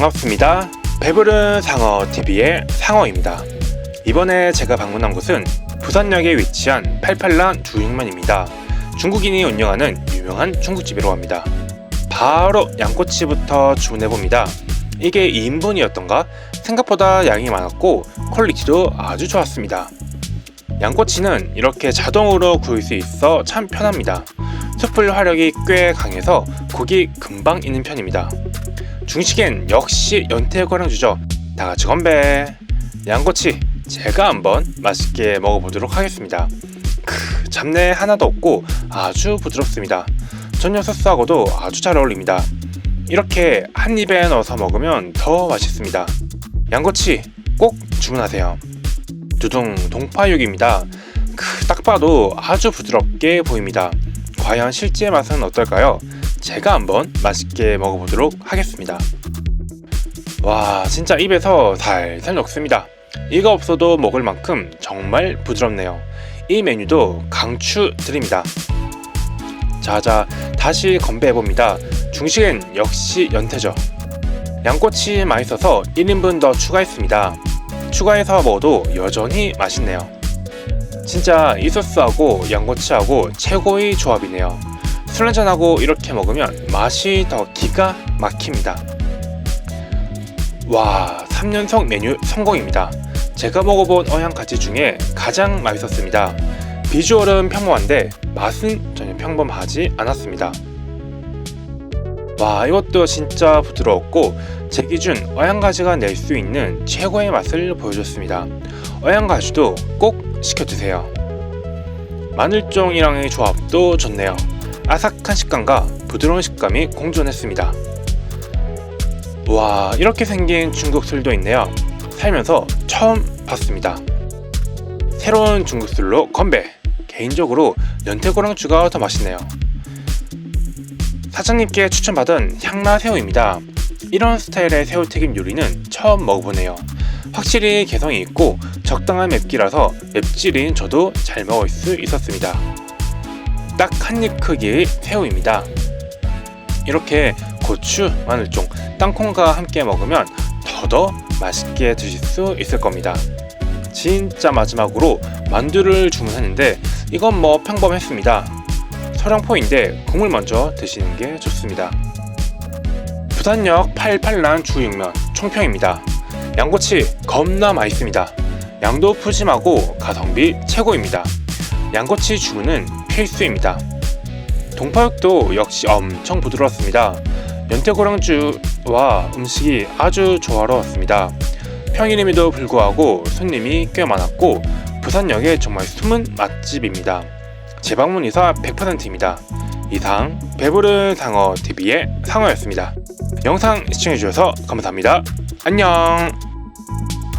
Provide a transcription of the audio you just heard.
반갑습니다. 배부른 상어 TV의 상어입니다. 이번에 제가 방문한 곳은 부산역에 위치한 팔팔란 주육면입니다. 중국인이 운영하는 유명한 중국집이라고 합니다. 바로 양꼬치부터 주문해 봅니다. 이게 2인분이었던가? 생각보다 양이 많았고 퀄리티도 아주 좋았습니다. 양꼬치는 이렇게 자동으로 구울 수 있어 참 편합니다. 숯불 화력이 꽤 강해서 고기 금방 익는 편입니다. 중식엔 역시 연태고량주죠. 다 같이 건배. 양꼬치 제가 한번 맛있게 먹어보도록 하겠습니다. 크, 잡내 하나도 없고 아주 부드럽습니다. 전용 소스하고도 아주 잘 어울립니다. 이렇게 한 입에 넣어서 먹으면 더 맛있습니다. 양꼬치 꼭 주문하세요. 두둥 동파육입니다. 크, 딱 봐도 아주 부드럽게 보입니다. 과연 실제 맛은 어떨까요? 제가 한번 맛있게 먹어보도록 하겠습니다. 와, 진짜 입에서 살살 녹습니다. 이거 없어도 먹을 만큼 정말 부드럽네요. 이 메뉴도 강추 드립니다. 자자, 다시 건배해봅니다. 중식엔 역시 연태죠. 양꼬치 맛있어서 1인분 더 추가했습니다. 추가해서 먹어도 여전히 맛있네요. 진짜 이 소스하고 양꼬치하고 최고의 조합이네요. 술 한잔하고 이렇게 먹으면 맛이 더 기가 막힙니다. 와, 3년석 메뉴 성공입니다. 제가 먹어본 어향가치 중에 가장 맛있었습니다. 비주얼은 평범한데 맛은 전혀 평범하지 않았습니다. 와, 이것도 진짜 부드러웠고 제 기준 어향가지가 낼 수 있는 최고의 맛을 보여줬습니다. 어향가지도 꼭 시켜드세요. 마늘종이랑의 조합도 좋네요. 아삭한 식감과 부드러운 식감이 공존했습니다. 와 이렇게 생긴 중국 술도 있네요. 살면서 처음 봤습니다. 새로운 중국 술로 건배. 개인적으로 연태고랑주가 더 맛있네요. 사장님께 추천받은 향라새우입니다. 이런 스타일의 새우 튀김 요리는 처음 먹어보네요. 확실히 개성이 있고 적당한 맵기라서 맵찔인 저도 잘 먹을 수 있었습니다. 딱 한 입 크기의 새우입니다. 이렇게 고추, 마늘종, 땅콩과 함께 먹으면 더더 맛있게 드실 수 있을 겁니다. 진짜 마지막으로 만두를 주문했는데 이건 뭐 평범했습니다. 서령포인데 국물 먼저 드시는 게 좋습니다. 부산역 88란 주육면 총평입니다. 양꼬치 겁나 맛있습니다. 양도 푸짐하고 가성비 최고입니다. 양꼬치 주문은 필수입니다. 동파육도 역시 엄청 부드러웠습니다. 연태고량주와 음식이 아주 조화로웠습니다. 평일임에도 불구하고 손님이 꽤 많았고 부산역에 정말 숨은 맛집입니다. 재방문 이사 100%입니다. 이상 배부른 상어 TV의 상어였습니다. 영상 시청해주셔서 감사합니다. 안녕.